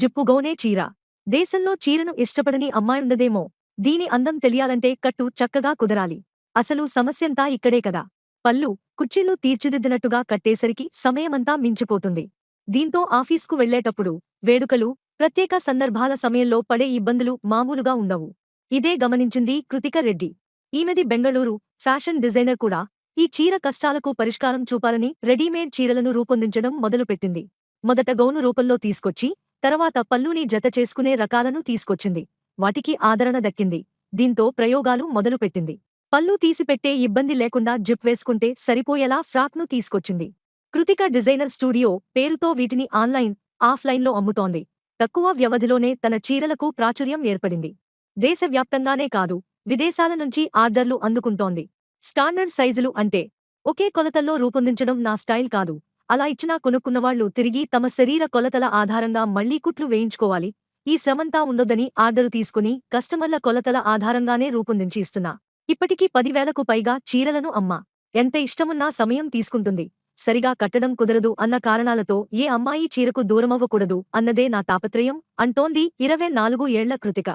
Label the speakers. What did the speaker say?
Speaker 1: జిప్పుగోనే చీర. దేశంలో చీరను ఇష్టపడని అమ్మాయుండదేమో దీని అందం తెలియాలంటే కట్టు చక్కగా కుదరాలి. అసలు సమస్యంతా ఇక్కడే కదా. పళ్ళు కుర్చీలు తీర్చిదిద్దినట్టుగా కట్టేసరికి సమయమంతా మించిపోతుంది. దీంతో ఆఫీస్కు వెళ్ళేటప్పుడు వేడుకలు ప్రత్యేక సందర్భాల సమయంలో పడే ఇబ్బందులు మామూలుగా ఉండవు. ఇదే గమనించింది కృతిక రెడ్డి. ఈమెది బెంగళూరు ఫ్యాషన్ డిజైనర్ కూడా. ఈ చీర కష్టాలకు పరిష్కారం చూపాలని రెడీమేడ్ చీరలను రూపొందించడం మొదలుపెట్టింది. మొదట గౌను రూపంలో తీసుకొచ్చి తర్వాత పల్లుని జత చేసుకునే రకాలను తీసుకొచ్చింది. వాటికి ఆదరణ దక్కింది. దీంతో ప్రయోగాలు మొదలుపెట్టింది. పళ్ళు తీసిపెట్టే ఇబ్బంది లేకుండా జిప్ వేసుకుంటే సరిపోయేలా ఫ్రాక్ను తీసుకొచ్చింది. కృతిక డిజైనర్ స్టూడియో పేరుతో వీటిని ఆన్లైన్ ఆఫ్లైన్లో అమ్ముతోంది. తక్కువ వ్యవధిలోనే తన చీరలకు ప్రాచుర్యం ఏర్పడింది. దేశవ్యాప్తంగానే కాదు విదేశాల నుంచి ఆర్డర్లు అందుకుంటోంది. స్టాండర్డ్ సైజులు అంటే ఒకే కొలతల్లో రూపొందించడం నా స్టైల్ కాదు. అలా ఇచ్చినా కొనుక్కున్నవాళ్ళు తిరిగి తమ శరీర కొలతల ఆధారంగా మళ్ళీ కుట్లు వేయించుకోవాలి. ఈ శ్రమంతా ఉండొద్దని ఆర్డరు తీసుకుని కస్టమర్ల కొలతల ఆధారంగానే రూపొందించి ఇస్తున్నా. ఇప్పటికీ పదివేలకు పైగా చీరలను అమ్మా. ఎంత ఇష్టమున్నా సమయం తీసుకుంటుంది. సరిగా కట్టడం కుదరదు అన్న కారణాలతో ఏ అమ్మాయి చీరకు దూరమవ్వకూడదు అన్నదే నా తాపత్రయం అంటోంది ఇరవై నాలుగు ఏళ్ళ కృతిక.